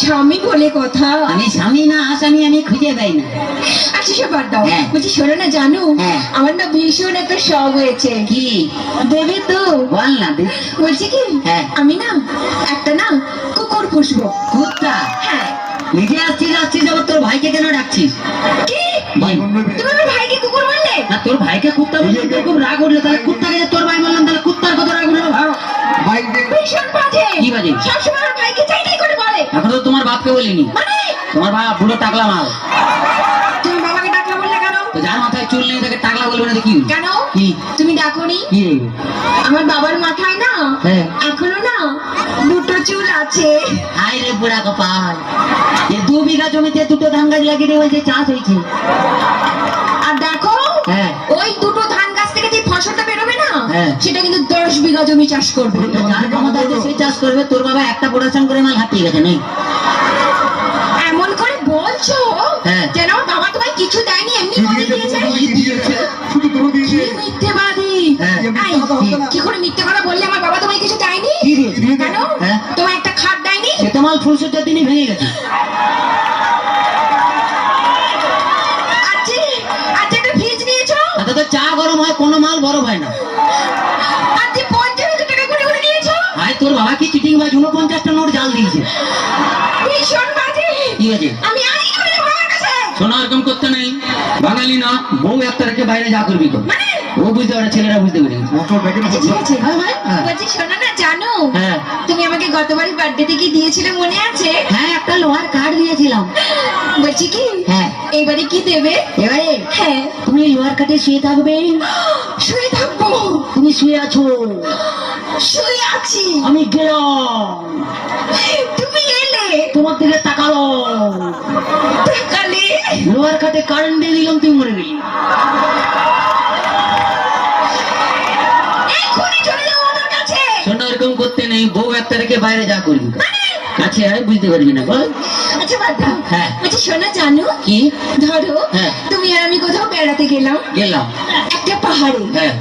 স্বামী বলে কথা। আমি স্বামী না আসামি আমি খুঁজে পাই না। আচ্ছা সে বাদ দাও। হ্যাঁ। বলছি শোনো না জানো হ্যাঁ। আমার না ভীষণ একটা শখ হয়েছে। কি? দেবে তো। বল না বলছি কি হ্যাঁ। আমি না একটা না কুকুর পুষবো। কুত্তা? হ্যাঁ। নিজে আসছিস আসছিস আবার তোর ভাইকে কেন ডাকছিস? কি? ভাই ভাইকে কুকুর বললে? না তোর ভাইকে কুত্তা বললি তোর খুব রাগ উঠল। তাহলে কুত্তাকে তোর ভাই বললাম তাহলে কুত্তার কত রাগ উঠল ভালো ভীষণ বাজে। কি বাজে? সবসময় ভাইকে বাপকে বলিনি। মানে? তোমার বাপ বুড়ো টাকলা মাল। তুমি বাবাকে ডাকলা বললে কেন? তো যার মাথায় চুল নেই তাকে টাকলা বলবে না কি? কেন? কি? তুমি ডাকোনি? কি? আমার বাবার মাথায় না হ্যাঁ। এখনও না দুটো চুল আছে। হাই রে বুড়া কপাল। এ দু বিঘা জমিতে দুটো ধান গাছ লাগিয়ে দিয়ে বলছে চাষ হয়েছে। আর দেখো হ্যাঁ। ওই দুটো ধান গাছ থেকে যে ফসলটা বেরোবে না হ্যাঁ। সেটা কিন্তু দশ বিঘা জমি চাষ করবে। যার ক্ষমতা আছে সে চাষ করবে তোর বাবা একটা প্রোডাকশন করে মাল হাঁপিয়ে গেছে নেই? মিথ্যেবাদী। হ্যাঁ। কি করে মিথ্যে কথা বললে? আমার বাবা তোমায় কিছু দেয়নি? কেন? হ্যাঁ। তোমায় একটা খাট দেয়নি? দিনই ভেঙে গেছে। ফ্রিজ নিয়েছো? তাতে চা গরম হয় কোনো মাল বরফ হয় না। আজকে পঞ্চাশ হাজার টাকা করে করে নিয়েছো? ভাই তোর বাবা কি চিটিং বাজ? উনপঞ্চাশটা নোট জাল দিয়েছে। বাজে। আছে শোনা করতে নেই। বাঙালি না বউ একটা রেখে বাইরে যা করবি তো। মানে ও বুঝতে পারে ছেলেরা বুঝতে পারে না আচ্ছা হ্যাঁ, শোনো না জানো? হ্যাঁ। তুমি আমাকে গতবারই বার্থডেতে কি দিয়েছিলে মনে আছে? হ্যাঁ একটা লোহার কার্ড দিয়েছিলাম। বলছি কি? হ্যাঁ। এবারে কি দেবে? এবারে হ্যাঁ। তুমি লোহার কাটে শুয়ে থাকবে। শুয়ে থাকব। তুমি শুয়ে আছো। শুয়ে আছি। আমি গেলাম। তুমি এলে তোমার দিকে তাকালো। তাকালে? লোহার কাটে কারেন্ট দিয়ে দিলাম তুই মরে গেলি। বউ একটা রেখে বাইরে যা করবি কাছে আয় বুঝতে পারবি না বল। আচ্ছা বাদ। দাও হ্যাঁ। বলছি শোনো জানো? কি? ধরো হ্যাঁ। তুমি আর আমি কোথাও বেড়াতে গেলাম। গেলাম। একটা পাহাড়ে। হ্যাঁ।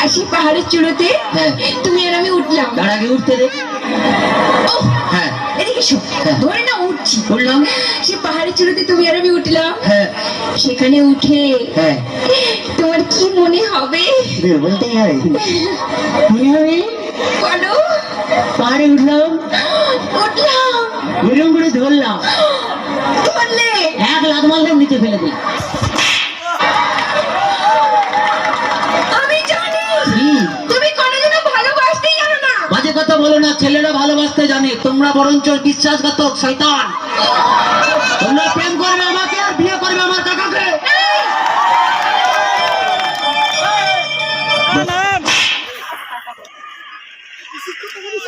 আর সেই পাহাড়ের চূড়োতে হ্যাঁ। তুমি আর আমি উঠলাম। তার আগে উঠতে দে। হ্যাঁ। এদিকে শো। ধরে না উঠছি। উঠলাম। সে পাহাড়ের চূড়োতে তুমি আর আমি উঠলাম। হ্যাঁ। সেখানে উঠে হ্যাঁ। তোমার কি মনে হবে? বলতেই হয়। মনে হবে? বলো। পাহাড়ে উঠলাম উঠলাম এরকম করে ধরলাম ধরলে এক লাখ মারলাম নিচে ফেলে দিই কথা বলো না ছেলেরা ভালোবাসতে জানে তোমরা বরঞ্চ বিশ্বাসঘাতক শৈতান তোমরা